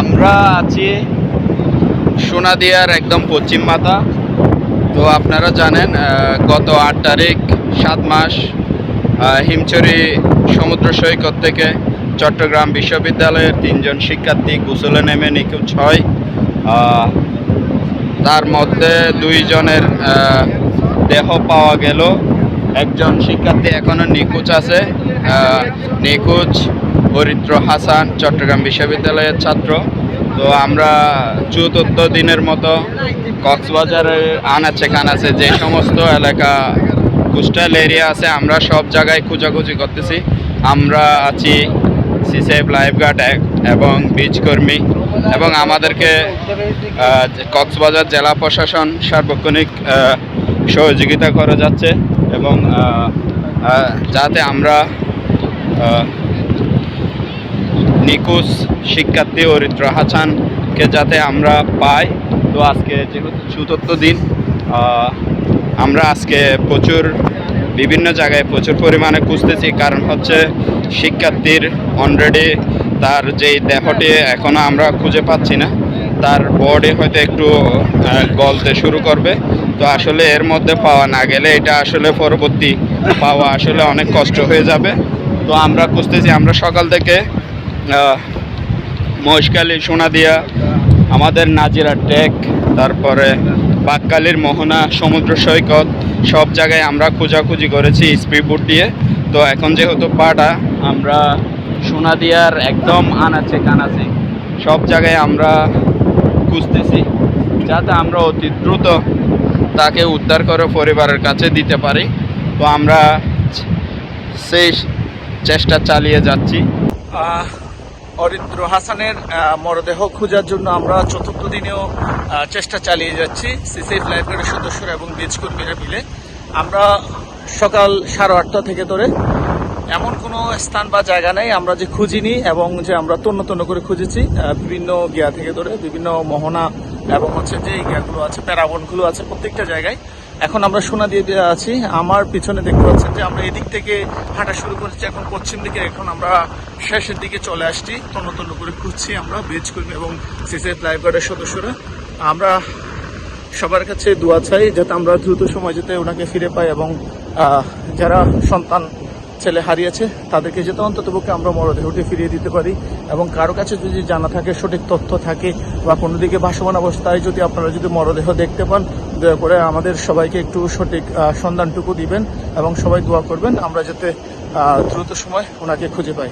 আমরা আছি সোনাদিয়ার একদম পশ্চিম মাথা। তো আপনারা জানেন গত আট তারিখ, সাত মাস হিমচরি সমুদ্র সৈকত থেকে চট্টগ্রাম বিশ্ববিদ্যালয়ের তিনজন শিক্ষার্থী গোসলে নেমে নিখোঁজ হয়। তার মধ্যে দুইজনের দেহ পাওয়া গেল। একজন শিক্ষার্থী এখনও নিখোঁজ আছে। নিখোঁজ হরিদ্র হাসান, চট্টগ্রাম বিশ্ববিদ্যালয়ের ছাত্র। তো আমরা চতুর্থ দিনের মতো কক্সবাজারের আনাচে কানাচে যে সমস্ত এলাকা কোস্টাল এরিয়া আছে, আমরা সব জায়গায় খোঁজাখুঁজি করতেছি। আমরা আছি সিসেফ লাইফগার্ড এবং বীজ কর্মী এবং আমাদেরকে কক্সবাজার জেলা প্রশাসন সার্বক্ষণিক সহযোগিতা করে যাচ্ছে এবং যাতে আমরা নিখোঁজ শিক্ষার্থী অরিত্র হাসানকে যাতে আমরা পাই। তো আজকে যেহেতু চতুর্থ দিন আমরা আজকে প্রচুর, বিভিন্ন জায়গায় প্রচুর পরিমাণে খুঁজতেছি। কারণ হচ্ছে শিক্ষার্থীর অলরেডি তার যেই দেহটি এখনও আমরা খুঁজে পাচ্ছি না, তার বডি হয়তো একটু গলতে শুরু করবে। তো আসলে এর মধ্যে পাওয়া না গেলে এটা আসলে পরবর্তী পাওয়া আসলে অনেক কষ্ট হয়ে যাবে। তো আমরা খুঁজতেছি, আমরা সকাল থেকে আহ, মহেশখালী সোনাদিয়া আমাদের নাজিরা টেক তারপরে বাককালীর মোহনা সমুদ্র সৈকত সব জায়গায় আমরা খোঁজাখুঁজি করেছি স্পিডবোট দিয়ে। তো এখন যেহেতু পাটা আমরা সোনাদিয়ার একদম আনাচে কানাচে সব জায়গায় আমরা খুঁজতেছি যাতে আমরা অতি দ্রুত তাকে উদ্ধার করে পরিবারের কাছে দিতে পারি। তো আমরা সেই চেষ্টা চালিয়ে যাচ্ছি। অরিত্র হাসানের মরদেহ খোঁজার জন্য আমরা চতুর্থ দিনেও চেষ্টা চালিয়ে যাচ্ছি সিসিএফ লাইব্রেরির সদস্যরা এবং বীজ কর্মীরা মিলে। আমরা সকাল সাড়ে আটটা থেকে ধরে এমন কোনো স্থান বা জায়গা নেই, আমরা যে খুঁজিনি এবং যে আমরা তন্ন তন্ন করে খুঁজেছি বিভিন্ন গিয়া থেকে ধরে বিভিন্ন মোহনা এবং হচ্ছে যে গিয়াগুলো আছে, প্যারাবনগুলো আছে প্রত্যেকটা জায়গায়। এখন আমরা সোনা দিয়ে আছি। আমার পিছনে দেখতে পাচ্ছেন যে আমরা এদিক থেকে হাঁটা শুরু করেছি, এখন পশ্চিম দিকে, এখন আমরা শেষের দিকে চলে আসছি। তন্ন তন্ন করে খুঁজছি আমরা বেজ কর্মী এবং সিসিএফ লাইফগার্ডের সদস্যরা। আমরা সবার কাছে দোয়া চাই যাতে আমরা দ্রুত সময় যেতে ওনাকে ফিরে পাই এবং যারা সন্তান ছেলে হারিয়েছে, তাদেরকে যেতে অন্ততপক্ষে আমরা মরদেহটি ফিরিয়ে দিতে পারি এবং কারও কাছে যদি জানা থাকে, সঠিক তথ্য থাকে বা কোনো দিকে ভাসমান অবস্থায় যদি আপনারা যদি মরদেহ দেখতে পান, দয়া করে আমাদের সবাইকে একটু সঠিক সন্ধানটুকু দিবেন এবং সবাই দোয়া করবেন, আমরা যাতে দ্রুত সময় ওনাকে খুঁজে পাই।